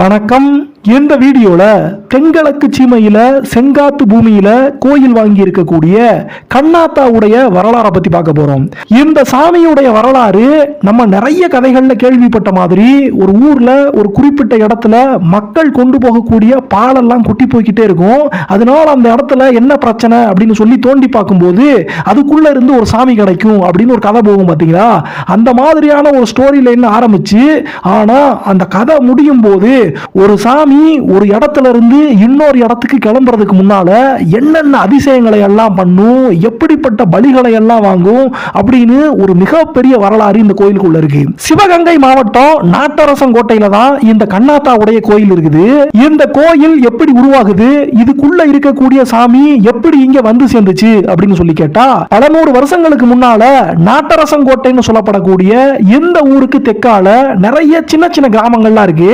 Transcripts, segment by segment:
வணக்கம். இந்த வீடியோவில் தென்கிழக்கு சீமையில் செங்காத்து பூமியில் கோயில் வாங்கி இருக்கக்கூடிய கண்ணாத்தாவுடைய வரலாறை பற்றி பார்க்க போகிறோம் இந்த சாமியுடைய வரலாறு நம்ம நிறைய கதைகளில் கேள்விப்பட்ட மாதிரி ஒரு ஊரில் ஒரு குறிப்பிட்ட இடத்துல மக்கள் கொண்டு போகக்கூடிய பாலெல்லாம் கொட்டி போய்கிட்டே இருக்கும். அதனால அந்த இடத்துல என்ன பிரச்சனை அப்படின்னு சொல்லி தோண்டி பார்க்கும்போது அதுக்குள்ளே இருந்து ஒரு சாமி கிடைக்கும் அப்படின்னு ஒரு கதை போகும் பார்த்தீங்களா அந்த மாதிரியான ஒரு ஸ்டோரி லைன் ஆரம்பிச்சு ஆனால் அந்த கதை முடியும் போது ஒரு சாமி ஒரு இடத்துல இருந்து இன்னொரு இடத்துக்கு கிளம்புறதுக்கு முன்னால என்னென்ன அதிசயங்களை எல்லாம் பண்ணும் எப்படிப்பட்ட பலிகளை எல்லாம் வாங்கும் அப்படின்னு ஒரு மிகப்பெரிய வரலாறு இந்த கோயிலுக்குள்ள இருக்கு. சிவகங்கை மாவட்டம் நாட்டரசன் கோட்டையில தான் இந்த கண்ணாத்தாவுடைய கோயில் இருக்குது. இந்த கோயில் எப்படி உருவாகுது? இதுக்குள்ள இருக்கக்கூடிய சாமி எப்படி இங்க வந்து சேர்ந்துச்சு அப்படின்னு சொல்லி கேட்டா பல நூறு வருஷங்களுக்கு முன்னால நாட்டரசங்கோட்டைன்னு சொல்லப்படக்கூடிய இந்த ஊருக்கு தெற்கால நிறைய சின்ன சின்ன கிராமங்கள்லாம் இருக்கு.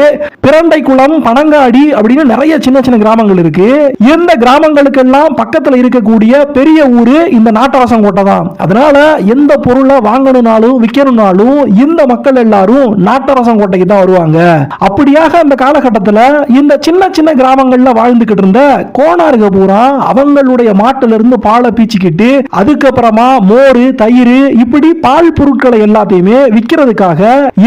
குளம் பனங்காடி அப்படின்னு நிறைய சின்ன சின்ன கிராமங்கள் இருக்கு. இந்த கிராமங்களுக்கெல்லாம் பக்கத்துல இருக்கக்கூடிய பெரிய ஊரு இந்த நாட்டரசங்கோட்டை தான். அதனால எந்த பொருளை வாங்கணும்னாலும் விற்கணும்னாலும் இந்த மக்கள் எல்லாரும் நாட்டரசங்கோட்டைக்கு தான் வருவாங்க. அப்படியாக அந்த காலகட்டத்தில் இந்த சின்ன சின்ன கிராமங்கள்ல வாழ்ந்துகிட்டு இருந்த கோணாருக பூரா அவங்களுடைய மாட்டுல இருந்து பாலை பீச்சிக்கிட்டு அதுக்கப்புறமா மோர் தயிர் இப்படி பால் பொருட்களை எல்லாத்தையுமே விற்கிறதுக்காக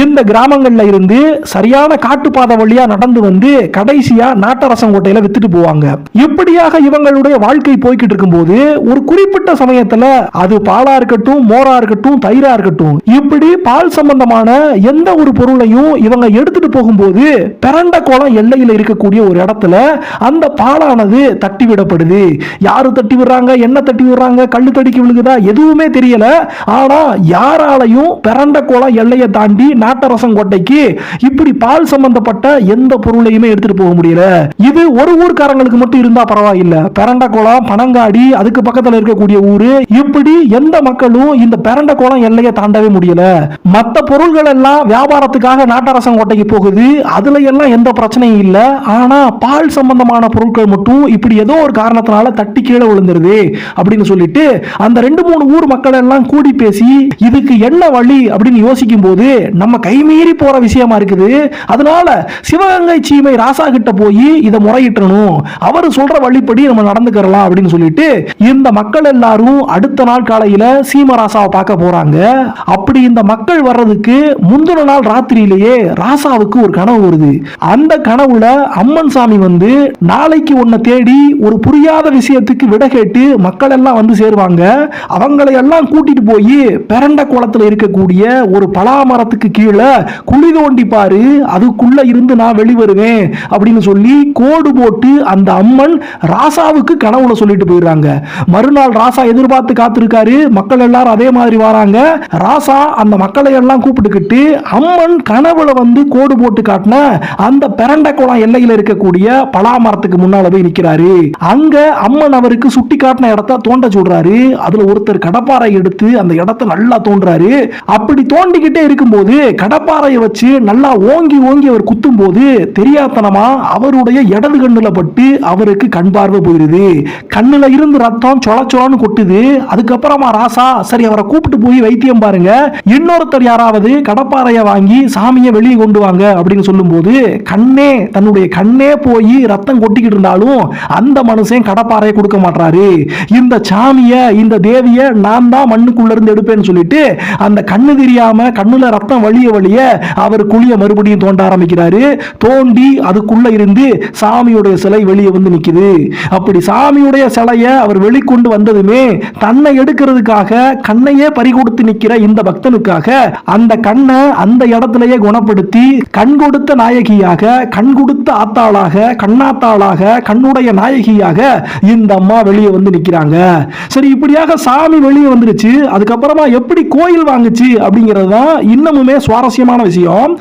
இந்த கிராமங்கள்ல இருந்து சரியான காட்டுப்பாதை வழியா நடந்து வந்து கடைசியா நாட்டரசங்கோட்டையில வித்துட்டு போவாங்க. இப்படியாக இவங்களுடைய வாழ்க்கை போய்கிட்டு இருக்கும்போது ஒரு குறிப்பிட்ட சமயத்துல அது பாலா இருக்கட்டும் மோரா இருக்கட்டும் தயிரா இருக்கட்டும் இப்படி பால் சம்பந்தமான எந்த ஒரு பொருளையும் இவங்க எடுத்துட்டு போகும்போது பிறண்ட குளம் எல்லையில் இருக்கக்கூடிய ஒரு இடத்துல அந்த பாலானது தட்டி விடப்படுது. யாரு தட்டி விடுறாங்க? என்ன தட்டி விடுறாங்க? கல்லு தடிக்கு விழுகுதா? எதுவுமே தெரியல. ஆனா யாராலையும் பிறண்ட குளம் எல்லையை தாண்டி நாட்டரசங்கோட்டைக்கு இப்படி பால் சம்பந்தப்பட்ட எந்த பொருளையுமே எடுத்துட்டு போக முடியல. இது ஒரு ஊர்க்காரங்களுக்கு மட்டும் இருந்தா பரவாயில்ல. பெரண்டகோளம் பனங்காடி அதுக்கு பக்கத்துல இருக்கக்கூடிய ஊரு இப்படி எந்த மக்களும் இந்த பெரண்டகோளம் எல்லையை தாண்டவே முடியல. மத்த பொருள்கள் எல்லாம் வியாபாரத்துக்காக நாட்டரசங்கோட்டைக்கு போகுது. அதுல எல்லாம் எந்த பிரச்சனையும் இல்ல. ஆனா பால் சம்பந்தமான பொருட்கள் மட்டும் இப்படி ஏதோ ஒரு காரணத்தினால தட்டி கீழே விழுந்துருது அப்படின்னு சொல்லிட்டு அந்த ரெண்டு மூணு ஊர் மக்கள் எல்லாம் கூடி பேசி இதுக்கு என்ன வழி அப்படின்னு யோசிக்கும் போது நம்ம கைமீறி போற விஷயமா இருக்குது. அதனால சிவகங்கை சீமை ராசா கிட்ட போய் இதை முறையிட்டணும். அவர் சொல்ற வழிப்படி நம்ம நடந்துக்கிறலாம் அப்படின்னு சொல்லிட்டு இந்த மக்கள் எல்லாரும் அடுத்த நாள் காலையில சீமராசாவை பார்க்க போறாங்க. அப்படி இந்த மக்கள் வர்றதுக்கு முந்தின நாள் ராத்திரியிலேயே ராசாவுக்கு ஒரு கனவு வருது. அந்த கனவுல அம்மன் சாமி வந்து நாளைக்கு உன்னை தேடி ஒரு புரியாத விஷயத்துக்கு விட கேட்டு மக்கள் எல்லாம் வந்து சேருவாங்க. அவங்களை எல்லாம் கூட்டிட்டு போய் பெரண்ட குளத்துல இருக்கக்கூடிய ஒரு பலாமரத்துக்கு கீழே குழி தோண்டி பாரு அதுக்குள்ள இருந்து நான் வெளிவருவேன் அப்படின்னு சொல்லி கோடு போட்டு அந்த அம்மன் ராசாவுக்கு கனவுல சொல்லிட்டு போயிடுறாங்க. மறுநாள் ராசா எதிர்பார்த்து காத்திருக்காரு. மக்கள் எல்லாரும் அதே மாதிரி வராங்க. ராசா அந்த மக்களை எல்லாம் கூப்பிட்டுக்கிட்டு அம்மன் கனவுல வந்து கோடு போட்டு காட்டின அந்த பெரண்ட குளம் எல்லையில் இருக்கக்கூடிய பலாமரத்துக்கு முன்னால போய் நிக்கிறாரு. அங்க அம்மன் அவருக்கு சுட்டி காட்டின இடத்த தோண்ட சொல்றாரு. அதுல ஒருத்தர் கடப்பாறை எடுத்து அந்த இடத்த நல்லா தோன்றாரு. அப்படி தோண்டிக்கிட்டே இருக்கும்போது கடப்பாறையை வச்சு நல்லா ஓங்கி ஓங்கி அவர் குத்தும் போது தெரியாதனமா அவருடைய இடது கண்ணுல பட்டு அவருக்கு கண் பார்வை போயிடுது கண்ணுல இருந்து ரத்தம் சொல சொலன்னு கொட்டுது. அதுக்கப்புறமா ராசா சரி அவரை கூப்பிட்டு போய் வைத்தியம் பாருங்க. இன்னொருத்தர் யாராவது கடப்பாறையை வாங்கி சாமியை வெளியே கொண்டு வாங்க அப்படின்னு சொல்லும்போது கண்ணே தன்னுடைய கண்ணே போய் ரத்தம் கொட்டிக்கிட்டு இருந்தாலும் அந்த மனுஷன் கடப்பாறையை கொடுக்க மாட்டாரு இந்த சாமியை இந்த தேவியை நான் தான் மண்ணுக்குள்ள இருந்து எடுப்பேன்னு சொல்லிட்டு அந்த கண்ணு தெரியாம கண்ணுல ரத்தம் வழிய வழிய அவர் குழிய மறுபடியும் தோண்ட ஆரம்பிக்கிறாரு. தோண்டி அதுக்குள்ள இருந்து சாமியுடைய சிலை வெளியே வந்து நிற்கிது அப்படி சாமியுடைய சிலையை அவர் வெளிக்கொண்டு வந்ததுமே தன்னை எடுக்கிறதுக்காக கண்ணையே பறிகொடுத்து நிற்கிற இந்த பக்தனுக்காக அந்த கண்ணை அந்த இடத்திலேயே குணப்படுத்தி கண் கொடுத்த நாயகியாக கண் கொடுத்த ஆத்தாளாக கண்ணாத்தாளாக கண்ணுடைய நாயகியாக இந்த அம்மா வெளியே வந்து நிற்கிறாங்க சரி இப்படியாக சாமி வெளியே வந்துருச்சு. அதுக்கப்புறமா எப்படி கோயில் வாங்குச்சு அப்படிங்கிறது தான் இன்னமுமே சுவாரஸ்யமான விஷயம்.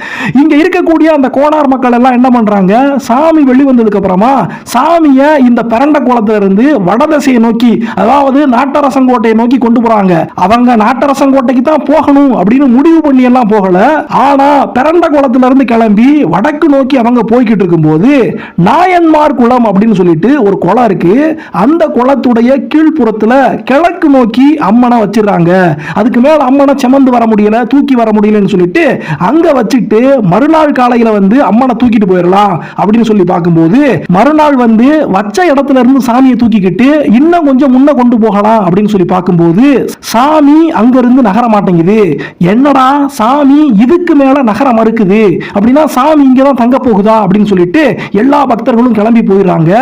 இங்க இருக்கக்கூடிய அந்த கோணார் மக்கள் எல்லாம் என்ன பண்றாங்க? சாமி வெளி வந்ததுக்கு அப்புறமா சாமிய இந்த பரண்ட குளத்துல இருந்து வடதிசையை நோக்கி அதாவது நாட்டரசங்கோட்டையை நோக்கி கொண்டு போறாங்க. அவங்க நாட்டரசங்கோட்டைக்கு தான் போகணும் அப்படின்னு முடிவு பண்ணி எல்லாம் போகல. ஆனா பிறண்ட குளத்துல இருந்து கிளம்பி வடக்கு நோக்கி அவங்க போய்கிட்டு இருக்கும்போது நாயன்மார் குளம் அப்படின்னு சொல்லிட்டு ஒரு குளம் இருக்கு. அந்த குளத்துடைய கீழ்ப்புறத்துல கிழக்கு நோக்கி அம்மனை வச்சிடுறாங்க. அதுக்கு மேல அம்மனை சுமந்து வர முடியல தூக்கி வர முடியலன்னு சொல்லிட்டு அங்க வச்சுட்டு மறுநாள் காலையில வந்து அம்மனை அம்மனை தூக்கிட்டு போயிடலாம் அப்படின்னு சொல்லி பார்க்கும்போது மறுநாள் வந்து வச்ச இடத்துல இருந்து சாமியை தூக்கிக்கிட்டு இன்னும் கொஞ்சம் முன்ன கொண்டு போகலாம் அப்படின்னு சொல்லி பார்க்கும்போது சாமி அங்கிருந்து நகர மாட்டேங்குது. என்னடா சாமி இதுக்கு மேல நகர மறுக்குது அப்படின்னா சாமி இங்க தான் தங்க போகுதா? அப்படின்னு சொல்லிட்டு எல்லா பக்தர்களும் கிளம்பி போயிடுறாங்க.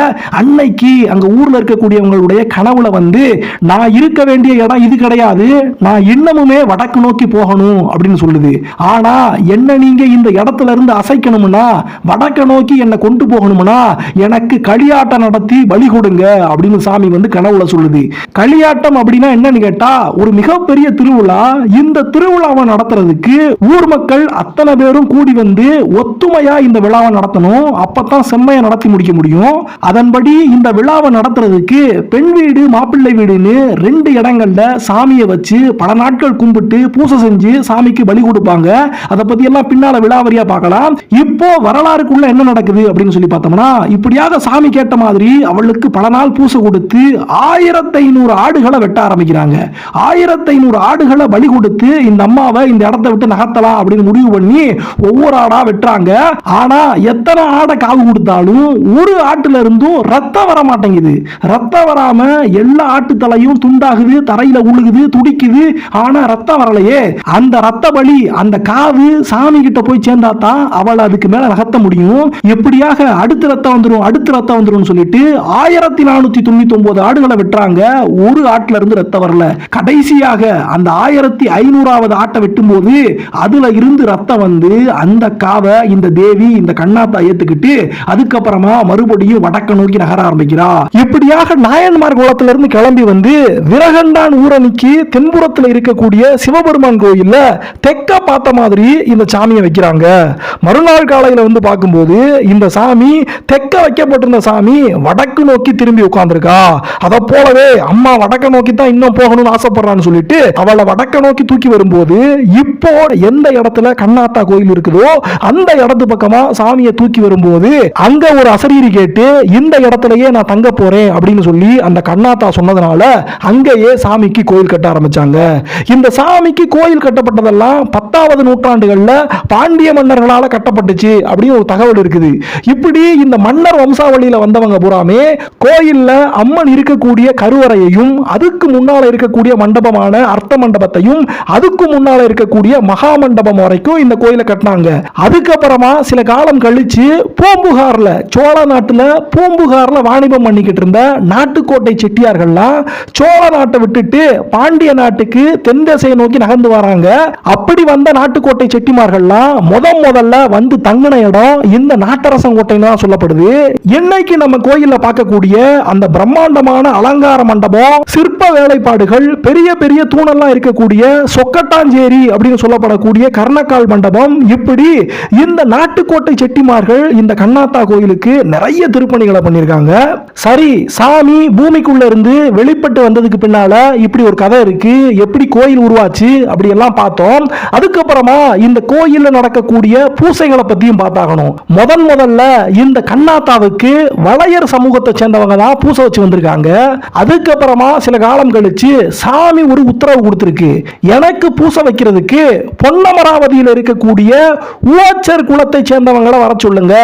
அன்னைக்கு அங்க ஊர்ல இருக்கக்கூடியவங்களுடைய கனவுல வந்து நான் இருக்க வேண்டிய இடம் இது கிடையாது. நான் இன்னமுமே வடக்கு நோக்கி போகணும் அப்படின்னு சொல்லுது. ஆனா என்ன நீங்க இந்த இடத்துல இருந்து அசைக்கணும்னா வடக்க நோக்கி என்னை கொண்டு போகணும்னா எனக்கு களியாட்டம் நடத்தி பலி கொடுங்க அப்படின்னு சாமி வந்து கனவுல சொல்லுது. களியாட்டம் அப்படின்னா என்னன்னு கேட்டா ஒரு மிகப்பெரிய திருவிழா. இந்த திருவிழாவை நடத்துறதுக்கு ஊர் மக்கள் அத்தனை பேரும் கூடி வந்து ஒத்துமையா இந்த விழாவை நடத்தணும். அப்பதான் செம்மையா நடத்தி முடிக்க முடியும். அதன்படி இந்த விழாவை நடத்துறதுக்கு பெண் வீடு மாப்பிள்ளை வீடுன்னு ரெண்டு இடங்கள்ல சாமியை வச்சு பல நாட்கள் கும்பிட்டு பூசை செஞ்சு சாமிக்கு பலி கொடுப்பாங்க. அதை பத்தி எல்லாம் பின்னால விழாவரியா பார்க்கலாம். இப்போ வரலாறுக்குள்ள என்ன நடக்குது அப்படின்னு சொல்லி பார்த்தோம்னா இப்படியாக சாமி கேட்ட மாதிரி அவளுக்கு பல நாள் பூசை கொடுத்து ஆயிரத்தி ஐநூறு ஆடுகளை வெட்ட ஆரம்பிக்கிறாங்க. ஆயிரத்தி ஐநூறு ஆடுகளை பலி கொடுத்து இந்த அம்மாவை இந்த இடத்த விட்டு நகர்த்தலாம் அப்படின்னு முடிவு பண்ணி ஒவ்வொரு ஆடா வெட்டுறாங்க. ஆனா எத்தனை ஆடை காவு கொடுத்தாலும் ஒரு ஆட்டுல இருந்தும் ரத்தம் வர மாட்டேங்குது. ரத்தம் வராம எல்லா ஆட்டு தலையும் துண்டாகுது தரையில உழுகுது துடிக்குது. ஆனா ரத்தம் வரலையே. அந்த ரத்த பலி அந்த காவு சாமி கிட்ட போய் சேர்ந்தா தான் அவள் அதுக்கு மேல நகர்த்த முடியும்? எப்படியாக அடுத்து ரத்தம் வந்துடும் அடுத்து ரத்தம் வந்துடும் சொல்லிட்டு ஆயிரத்தி நானூத்தி தொண்ணூத்தி ஒன்பது ஆடுகளை வெட்டுறாங்க. ஒரு ஆட்டுல இருந்து ரத்தம் வரல. கடைசியாக அந்த ஆயிரத்தி ஐநூறாவது ஆட்டை வெட்டும் போது அதுல இருந்து ரத்தம் வந்து அந்த காவை இந்த தேவி இந்த கண்ணாத்தா ஏத்துக்கிட்டு அதுக்கப்புறமா மறுபடியும் வடக்க நோக்கி நகர ஆரம்பிக்கிறா. இப்படியாக நாயன்மார் குளத்துல இருந்து கிளம்பி வந்து விரகண்டான் ஊரணிக்கு தென்புறத்துல இருக்கக்கூடிய சிவபெருமான் கோயில்ல தெக்க பார்த்த மாதிரி இந்த சாமியை வைக்கிறாங்க. மறுநாள் காலை காலையில வந்து பார்க்கும்போது இந்த சாமி தெற்க வைக்கப்பட்டிருந்த சாமி வடக்கு நோக்கி திரும்பி உட்கார்ந்திருக்கா? அதை போலவே அம்மா வடக்க நோக்கி தான் இன்னும் போகணும்னு ஆசைப்படுறான்னு சொல்லிட்டு அவளை வடக்க நோக்கி தூக்கி வரும்போது இப்போ எந்த இடத்துல கண்ணாத்தா கோயில் இருக்குதோ அந்த இடத்து பக்கமா சாமியை தூக்கி வரும்போது அங்க ஒரு அசரீரி கேட்டு இந்த இடத்துலயே நான் தங்க போறேன் அப்படின்னு சொல்லி அந்த கண்ணாத்தா சொன்னதுனால அங்கேயே சாமிக்கு கோயில் கட்ட ஆரம்பிச்சாங்க. இந்த சாமிக்கு கோயில் கட்டப்பட்டதெல்லாம் பத்தாவது நூற்றாண்டுகள்ல பாண்டிய மன்னர்களால் கட்டப்பட்டுச்சு. அப்படின்னு ஒரு தகவல் இருக்குது. இப்படி இந்த மன்னர் வம்சாவளியில் வந்தவங்க பூராமே கோயில்ல அம்மன் இருக்கக்கூடிய கருவறையையும் அதுக்கு முன்னால் இருக்கக்கூடிய மண்டபமான அர்த்த மண்டபத்தையும் அதுக்கு முன்னால் இருக்கக்கூடிய மகா மண்டபம் வரைக்கும் இந்த கோயிலை கட்டினாங்க. அதுக்கப்புறமா சில காலம் கழிச்சு பூம்புகார்ல சோழ நாட்டில் பூம்புகார்ல வாணிபம் பண்ணிக்கிட்டு இருந்த நாட்டுக்கோட்டை செட்டியார்கள்லாம் சோழ நாட்டை விட்டுட்டு பாண்டிய நாட்டுக்கு தென் திசையை நோக்கி நகர்ந்து வராங்க. அப்படி வந்த நாட்டுக்கோட்டை செட்டிமார்கள்லாம் முத முதல்ல வந்து தங்கின இடம் இந்த நாட்டரசங்கோட்டைன்னு தான் சொல்லப்படுது. இன்னைக்கு நம்ம கோயில்ல பார்க்கக்கூடிய அந்த பிரம்மாண்டமான அலங்கார மண்டபம் சிற்ப வேலைப்பாடுகள் பெரிய பெரிய தூணெல்லாம் இருக்கக்கூடிய சொக்கட்டாஞ்சேரி அப்படின்னு சொல்லப்படக்கூடிய கர்ணக்கால் மண்டபம். இப்படி இந்த நாட்டுக்கோட்டை செட்டிமார்கள் இந்த கண்ணாத்தா கோயிலுக்கு நிறைய திருப்பணிகளை பண்ணியிருக்காங்க. சரி சாமி பூமிக்குள்ள இருந்து வெளிப்பட்டு வந்ததுக்கு பின்னால இப்படி ஒரு கதை இருக்கு. எப்படி கோயில் உருவாச்சு? அப்படி எல்லாம் பார்த்தோம். அதுக்கப்புறமா இந்த கோயில்ல நடக்கக்கூடிய பூசைகளை பத்தியும் பார்த்தாகணும் முதன் முதல்ல இந்த கண்ணாத்தாவுக்கு வளையர் சமூகத்தை சேர்ந்தவங்க தான் பூசை வச்சு வந்திருக்காங்க. அதுக்கப்புறமா சில காலம் கழிச்சு சாமி ஒரு உத்தரவு கொடுத்துருக்கு. எனக்கு பூசை வைக்கிறதுக்கு பொன்னமராவதியில் இருக்கக்கூடிய ஊச்சர் குலத்தை சேர்ந்தவங்களை வர சொல்லுங்க.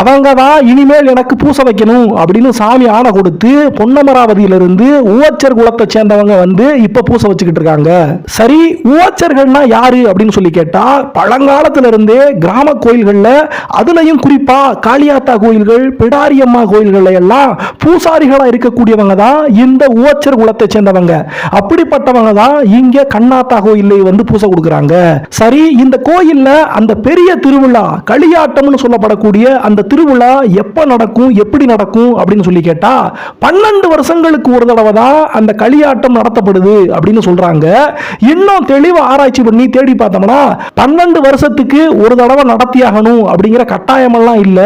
அவங்க தான் இனிமேல் எனக்கு பூசை வைக்கணும் அப்படின்னு சாமி ஆணை கொடுத்து பொன்னமராவதியிலிருந்து ஊச்சர் குலத்தை சேர்ந்தவங்க வந்து இப்ப பூசை வச்சுக்கிட்டு இருக்காங்க. சரி ஊச்சர்கள்னா யாரு அப்படின்னு சொல்லி கேட்டா பழங்காலத்துல இருந்தே கிராம கோயில்கள்ல அதுலயும் குறிப்பா காளியாத்தா கோயில்கள் பிடாரியம்மா கோயில்கள்ல எல்லாம் பூசாரிகளா இருக்கக்கூடியவங்க தான் இந்த உவச்சர் குலத்தை சேர்ந்தவங்க. அப்படிப்பட்டவங்க தான் இங்க கண்ணாத்தா கோயில்ல வந்து பூசை கொடுக்குறாங்க. சரி இந்த கோயில்ல அந்த பெரிய திருவிழா களியாட்டம்னு சொல்லப்படக்கூடிய அந்த திருவிழா எப்ப நடக்கும் எப்படி நடக்கும் அப்படின்னு சொல்லி கேட்டா பன்னெண்டு வருஷங்களுக்கு ஒரு தடவை தான் அந்த களியாட்டம் நடத்தப்படுது அப்படின்னு சொல்றாங்க. இன்னும் தெளிவா ஆராய்ச்சி பண்ணி தேடி பார்த்தோம்னா பன்னெண்டு வருஷத்துக்கு ஒரு தடவை நடத்தியாகணும் அப்படிங்கிற கட்டாயமெல்லாம் இல்ல.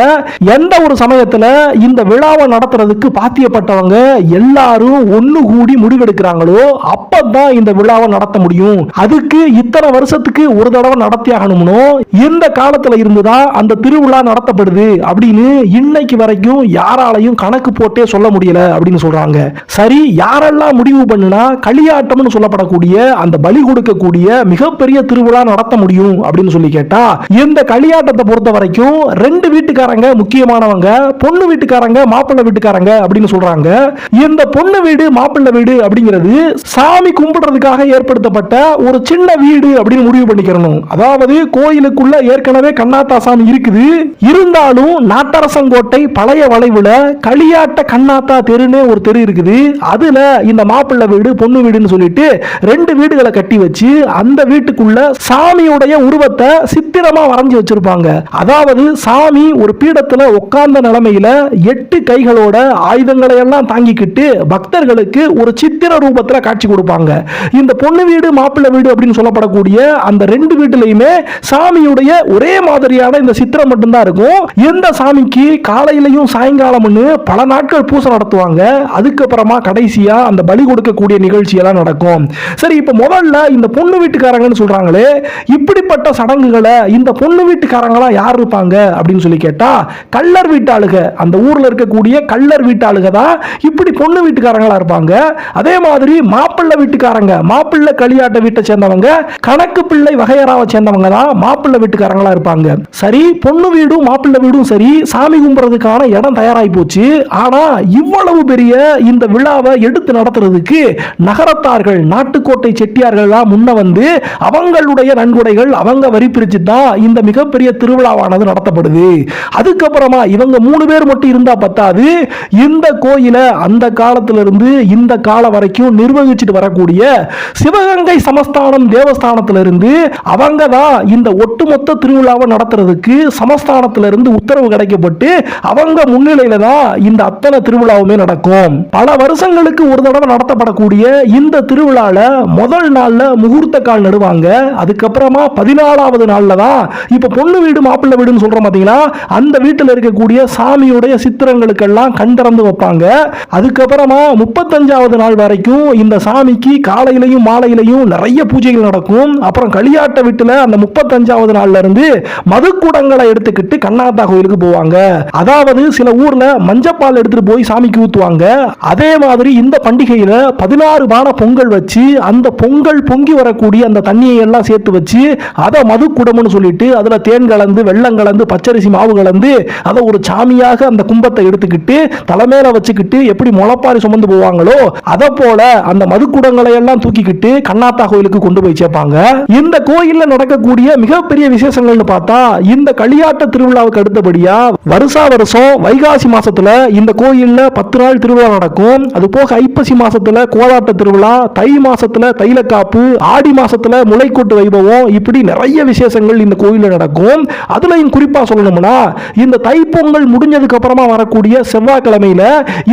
எந்த ஒரு சமயத்துல இந்த விழாவை நடத்துறதுக்கு பாத்தியப்பட்டவங்க எல்லாரும் ஒண்ணு கூடி முடிவெடுக்கிறாங்களோ அப்பதான் இந்த விழாவை நடத்த முடியும். அதுக்கு இத்தனை வருஷத்துக்கு ஒரு தடவை நடத்தி இந்த காலத்துல இருந்துதான் அந்த திருவிழா நடத்தப்படுது அப்படின்னு இன்னைக்கு வரைக்கும் யாராலையும் கணக்கு போட்டே சொல்ல முடியல அப்படின்னு சொல்றாங்க. சரி யாரெல்லாம் முடிவு பண்ணுனா களியாட்டம்னு சொல்லப்படக்கூடிய அந்த பலி கொடுக்கக்கூடிய மிகப்பெரிய திருவிழா நடத்த முடியும் அப்படின்னு சொல்லி கேட்டா இந்த களியாட்டத்தை பொறுத்த வரைக்கும் ரெண்டு வீட்டுக்காரங்க முக்கியமானவங்க பொண்ணு வீட்டுக்காரங்க மாப்பிள்ளை வீட்டுக்காரங்க அப்படின்னு சொல்றாங்க. இந்த பொண்ணு வீடு மாப்பிள்ளை வீடு அப்படிங்கிறது சாமி கும்பிடுறதுக்காக ஏற்படுத்தப்பட்ட ஒரு சின்ன வீடு அப்படின்னு முடிவு பண்ணிக்கிறணும். அதாவது கோயிலுக்குள்ள ஏற்கனவே கண்ணாத்தா சாமி இருக்குது. இருந்தாலும் நாட்டரசங்கோட்டை பழைய வளைவுல களியாட்ட கண்ணாத்தா தெருன்னு ஒரு தெரு இருக்குது. அதுல இந்த மாப்பிள்ளை வீடு பொண்ணு வீடுன்னு சொல்லிட்டு ரெண்டு வீடுகளை கட்டி வச்சு அந்த வீட்டுக்குள்ள சாமியுடைய உருவத்தை சித்திரமா வரைஞ்சு வச்சிருப்பாங்க. அதாவது சாமி ஒரு பீடத்துல உட்கார்ந்த நிலைமையில் எட்டு கைகளோட ஆயுதங்களை எல்லாம் தாங்கிக்கிட்டு பக்தர்களுக்கு ஒரு சித்திர ரூபத்துல காட்சி கொடுப்பாங்க. இந்த பொண்ணு வீடு மாப்பிள்ளை வீடு அப்படின்னு சொல்லப்படக்கூடிய அந்த ரெண்டு வீட்டுலையுமே சாமியுடைய ஒரே மாதிரியான இந்த சித்திரம் மட்டும்தான் இருக்கும். எந்த சாமிக்கு காலையிலையும் சாயங்காலம்னு பல நாட்கள் பூசை நடத்துவாங்க. அதுக்கப்புறமா கடைசியா அந்த பலி கொடுக்கக்கூடிய நிகழ்ச்சி எல்லாம் நடக்கும். சரி இப்ப முதல்ல இந்த பொண்ணு வீட்டுக்காரங்கன்னு சொல்றாங்களே இப்படிப்பட்ட சடங்குகளை இந்த பொண்ணு வீட்டுக்காரங்களா யார் இருப்பாங்க அப்படின்னு சொல்லி கேட்டா கள்ளர் வீட்டாளுக. அந்த ஊர்ல இருக்கக்கூடிய கள்ளர் வீட்டாளுக தான் இப்படி பொண்ணு வீட்டுக்காரங்களா இருப்பாங்க. அதே மாதிரி மாப்பிள்ளை வீட்டுக்காரங்க மாப்பிள்ளை களியாட்ட வீட்டை சேர்ந்தவங்க கணக்கு பிள்ளை வகையறாவை சேர்ந்தவங்க தான் மாப்பிள்ளை வீட்டுக்காரங்களா இருப்பாங்க. சரி பொண்ணு வீடும் மாப்பிள்ளை வீடும் சரி சாமி கும்புறதுக்கான இடம் தயாராகி போச்சு. ஆனா இவ்வளவு பெரிய இந்த விழாவை எடுத்து நடத்துறதுக்கு நகரத்தார்கள் நாட்டுக்கோட்டை செட்டியார்கள் தான் முன்ன வந்து அவங்களுடைய நன்கொடைகள் அவங்க வரி பிரிச்சு தான் இந்த மிகப்பெரிய திருவிழாவை திருவிழாவானது நடத்தப்படுது. அதுக்கப்புறமா இவங்க மூணு பேர் மட்டும் இருந்தா பத்தாது. இந்த கோயிலை அந்த காலத்துல இருந்து இந்த காலம் வரைக்கும் நிர்வகிச்சுட்டு வரக்கூடிய சிவகங்கை சமஸ்தானம் தேவஸ்தானத்திலிருந்து அவங்க தான் இந்த ஒட்டுமொத்த திருவிழாவை நடத்துறதுக்கு சமஸ்தானத்துல இருந்து உத்தரவு கிடைக்கப்பட்டு அவங்க முன்னிலையில தான் இந்த அத்தனை திருவிழாவுமே நடக்கும். பல வருஷங்களுக்கு ஒரு தடவை நடத்தப்படக்கூடிய இந்த திருவிழால முதல் நாள்ல முகூர்த்த கால் நடுவாங்க. அதுக்கப்புறமா பதினாலாவது நாள்ல தான் இப்ப பொண்ணு வீடு மாப்பிள்ளை வீடுன்னு சொல்றோம் பாத்தீங்களா? அந்த வீட்டில் இருக்கக்கூடிய சாமியுடைய சித்திரங்களுக்கெல்லாம் கண் திறந்து வைப்பாங்க. அதுக்கப்புறமா முப்பத்தஞ்சாவது நாள் வரைக்கும் இந்த சாமிக்கு காலையிலையும் மாலையிலையும் நிறைய பூஜைகள் நடக்கும். அப்புறம் களியாட்ட வீட்டில் அந்த முப்பத்தஞ்சாவது நாள்ல இருந்து மதுக்குடங்களை எடுத்துக்கிட்டு கண்ணாத்தா கோயிலுக்கு போவாங்க. அதாவது சில ஊர்ல மஞ்சப்பால் எடுத்துட்டு போய் சாமிக்கு ஊத்துவாங்க. அதே மாதிரி இந்த பண்டிகையில பதினாறு பான பொங்கல் வச்சு அந்த பொங்கல் பொங்கி வரக்கூடிய அந்த தண்ணியை எல்லாம் சேர்த்து வச்சு அதை மதுக்குடம்னு சொல்லிட்டு அதுல தேன் கலந்து வெள்ளம் வெள்ளம் கலந்து பச்சரிசி மாவு கலந்து அதை ஒரு சாமியாக அந்த கும்பத்தை எடுத்துக்கிட்டு தலைமையில வச்சுக்கிட்டு எப்படி முளப்பாரி சுமந்து போவாங்களோ அதை போல அந்த மதுக்குடங்களை எல்லாம் தூக்கிக்கிட்டு கண்ணாத்தா கோயிலுக்கு கொண்டு போய் சேர்ப்பாங்க. இந்த கோயில்ல நடக்கக்கூடிய மிகப்பெரிய விசேஷங்கள்னு பார்த்தா இந்த களியாட்ட திருவிழாவுக்கு அடுத்தபடியா வருஷா வருஷம் வைகாசி மாசத்துல இந்த கோயில்ல பத்து நாள் திருவிழா நடக்கும். அது போக ஐப்பசி மாசத்துல கோலாட்ட திருவிழா தை மாசத்துல தைலக்காப்பு ஆடி மாசத்துல முளைக்கொட்டு வைபவம் இப்படி நிறைய விசேஷங்கள் இந்த கோயில்ல நடக்கும். அதுல அதுலயும் குறிப்பாக சொல்லணும்னா இந்த தைப்பொங்கல் முடிஞ்சதுக்கு அப்புறமா வரக்கூடிய செவ்வாய்க்கிழமையில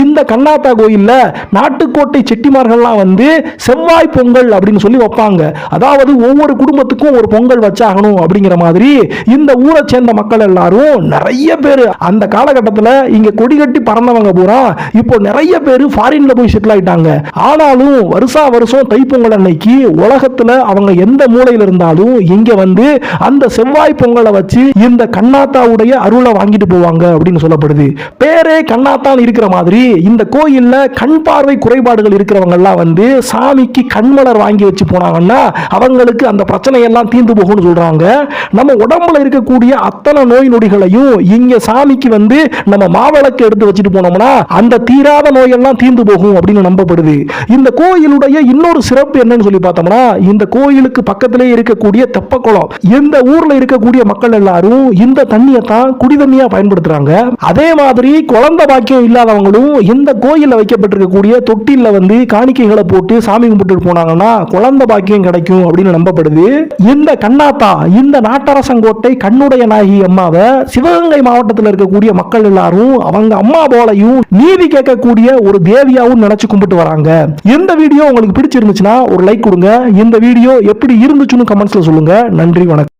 இந்த கண்ணாத்தா கோயில்ல நாட்டுக்கோட்டை செட்டிமார்கள்லாம் வந்து செவ்வாய் பொங்கல் அப்படின்னு சொல்லி வைப்பாங்க. அதாவது ஒவ்வொரு குடும்பத்துக்கும் ஒரு பொங்கல் வச்சாகணும் அப்படிங்கிற மாதிரி இந்த ஊரை சேர்ந்த மக்கள் எல்லாரும் நிறைய பேர் அந்த காலகட்டத்தில் இங்கே கொடி கட்டி பறந்தவங்க பூரா இப்போ நிறைய பேர் ஃபாரின்ல போய் செட்டில் ஆயிட்டாங்க. ஆனாலும் வருஷா வருஷம் தைப்பொங்கல் அன்னைக்கு உலகத்தில் அவங்க எந்த மூலையில் இருந்தாலும் இங்கே வந்து அந்த செவ்வாய் பொங்கலை வச்சு இந்த கண்ணாத்தாவுடைய அருளை வாங்கிட்டு போவாங்க அப்படின்னு சொல்லப்படுது. பேரே கண்ணாத்தான் இருக்கிற மாதிரி இந்த கோயிலில் கண் பார்வை குறைபாடுகள் இருக்கிறவங்கெல்லாம் வந்து சாமிக்கு கண்மலர் வாங்கி வச்சு போனாங்கன்னா அவங்களுக்கு அந்த பிரச்சனையெல்லாம் தீர்ந்து போகும்னு சொல்கிறாங்க நம்ம உடம்புல இருக்கக்கூடிய அத்தனை நோய் நொடிகளையும் இங்கே சாமிக்கு வந்து நம்ம மாவிளக்கு எடுத்து வச்சுட்டு போனோம்னா அந்த தீராத நோயெல்லாம் தீர்ந்து போகும் அப்படின்னு நம்பப்படுது. இந்த கோயிலுடைய இன்னொரு சிறப்பு என்னன்னு சொல்லி பார்த்தோம்னா இந்த கோயிலுக்கு பக்கத்திலே இருக்கக்கூடிய தெப்பக்குளம் இந்த ஊரில் இருக்கக்கூடிய மக்கள் எல்லாரும் இந்த தண்ணியை தான் குடி தண்ணியா பயன்படுத்துறாங்க. அதே மாதிரி குழந்தை பாக்கியம் இல்லாதவங்களும் இந்த கோயில்ல வைக்கப்பட்டிருக்கக்கூடிய தொட்டில வந்து காணிக்கைகளை போட்டு சாமி கும்பிட்டு போனாங்கன்னா குழந்தை பாக்கியம் கிடைக்கும் அப்படின்னு நம்பப்படுது. இந்த கண்ணாத்தா இந்த நாட்டரசங்கோட்டை கண்ணுடைய நாயகி அம்மாவை சிவகங்கை மாவட்டத்தில் இருக்கக்கூடிய மக்கள் எல்லாரும் அவங்க அம்மா போலையும் நீதி கேட்கக்கூடிய ஒரு தேவியாவும் நினைச்சு கும்பிட்டு வராங்க. இந்த வீடியோ உங்களுக்கு பிடிச்சிருந்துச்சுன்னா ஒரு லைக் கொடுங்க. இந்த வீடியோ எப்படி இருந்துச்சுன்னு கமெண்ட்ஸ்ல சொல்லுங்க. நன்றி வணக்கம்.